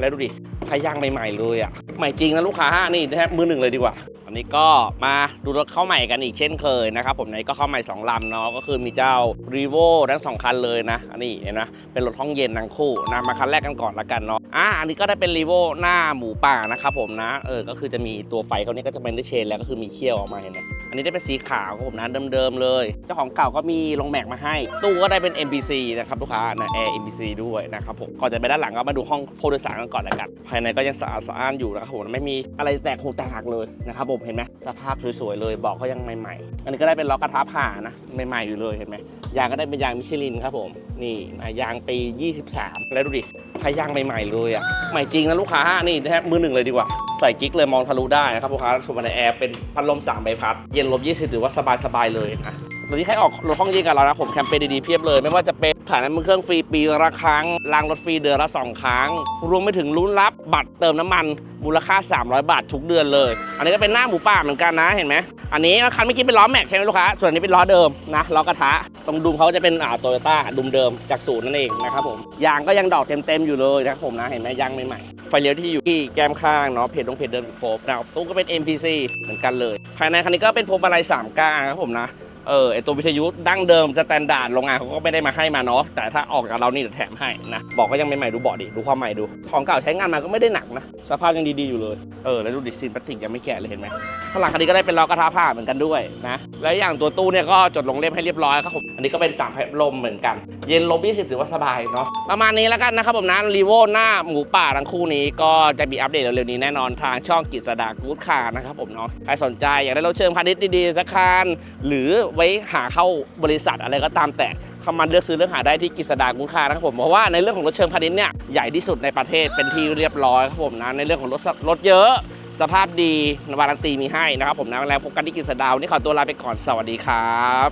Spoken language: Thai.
แล้วดูดิพาย่างใหม่ๆเลยอะ ใหม่จริงนะลูกค้า นี่แทบมือหนึ่งเลยดีกว่า อันนี้ก็มาดูรถเข้าใหม่กันอีกเช่นเคยนะครับผมในก็เข้าใหม่2ลำเนาะ ก็คือมีเจ้า r e v o ทั้งสองคันเลยนะ อันนี้เห็นไหมเป็นรถห้องเย็นทั้งคู่นะมาคันแรกกันก่อนละกันเนาะ อะอันนี้ก็ได้เป็น r e v o หน้าหมูป่านะครับผมนะ เออ ก็คือจะมีตัวไฟเขาเนี่ยก็จะเป็นด้วยเชนแล้วก็คือมีเขี้ยวออกมาเห็นไหมอันนี้ได้เป็นสีขาวครับผมนะเดิมๆเลย เจ้าของเก่าก็มีลงแม็กมาให้ ตู้ก็ได้เป็น MPC นะครับลูกค้านะแอร์ MPC ด้วยนะครับผมก่อนจะไปด้านหลังก็มาดูห้องผู้โดยสารกันก่อนละกัน ภายในก็ยังสะอาดสะอ้านอยู่นะครับผมไม่มีอะไรแตกหูแตกหักเลยนะครับผมเห็นไหมสภาพสวยๆเลยเบอกก็ยังใหม่ๆ อันนี้ก็ได้เป็นล้อกระทะผ่านะใหม่ๆอยู่เลยเห็นไหมยางก็ได้เป็นยางมิชลินครับผมนี่นะยางปี 23 แล้วดูดิ พายางใหม่ๆเลยอะใหม่จริงนะลูกค้านี่แทบมือหนึ่งเลยดีกว่า ใส่กิ๊กเลยมองทะลุได้นะครับลูกค้าชมภายในแอร์เป็นพัดลม3ใบพัด เย็นลบ20ถือว่าสบายๆเลยนะ ตอนนี้ใครออกรถห้องเย็นกับเรานะผมแคมเปญดีๆเพียบเลย ไม่ว่าจะเป็นฐานน้ำมันเครื่องฟรีปีละครั้งรางรถฟรีเดือนละ 2 ครั้ง รวมไปถึงลุ้นรับบัตรเติมน้ำมันมูลค่า 300 บาททุกเดือนเลย อันนี้ก็เป็นหน้าหมูป่าเหมือนกันนะเห็นไหมอันนี้คันเมื่อกี้เป็นล้อแม็กใช่ไหมลูกค้า ส่วนอันนี้เป็นล้อเดิมนะล้อกระทะ ตรงดุมเขาจะเป็นอ่าโตโยต้าดุมเดิมจากศูนย์นั่นเองนะครับผมยางก็ยังดอกเต็มๆอยู่เลยนะครับผมนะเห็นไหมยางใหม่ๆไฟเลี้ยวที่อยู่ที่แก้มข้างเนาะเพจตรงเพจเดินครบนะครับตู้ก็เป็น MPC เหมือนกันเลย ภายในคันนี้ก็เป็นพวงมาลัยสามก้านครับผมนะ เออไอตัววิทยุดั้งเดิมสแตนดาร์ดโรงงานเขาก็ไม่ได้มาให้มาเนาะแต่ถ้าออกกับเรานี่แถมให้นะบอกก็ยังใหม่ๆดูเบาะดิดูความใหม่ดู ของเก่าใช้งานมาก็ไม่ได้หนักนะสภาพยังดีๆอยู่เลยเออแล้วดูดิซีนพลาสติกยังไม่แกะเลยเห็นไหมข้างหลังคันนี้ก็ได้เป็นล้อกระทะผ้าเหมือนกันด้วยนะแล้วอย่างตัวตู้เนี่ยก็จดลงเล่มให้เรียบร้อยครับผมอันนี้ก็เป็นสามพัดลมเหมือนกัน เย็นลบ20ถือว่าสบายเนาะประมาณนี้แล้วกันนะครับผมนะรีโวหน้าหมูป่าทั้งคู่นี้ก็จะมีอัปเดตเร็วๆนี้แน่นอนทางช่องกิจสดากู๊ดคาร์นะครับผมเนาะใครสนใจอยากได้รถเชิงพาณิชย์ดีๆสักคันหรือไว้หาเข้าบริษัทอะไรก็ตามแต่เข้ามาเลือกซื้อเลือกหาได้ที่กิจสดากรุงคานะครับผมเพราะว่าในเรื่องของรถเชิงพาณิชย์เนี่ยใหญ่ที่สุดในประเทศเป็นที่เรียบร้อยครับผมนะในเรื่องของรถรถเยอะ สภาพดีวารันตีมีให้นะครับผมนะแล้วพบกันที่กิจสดาวันนี้ขอตัวลาไปก่อนสวัสดีครับ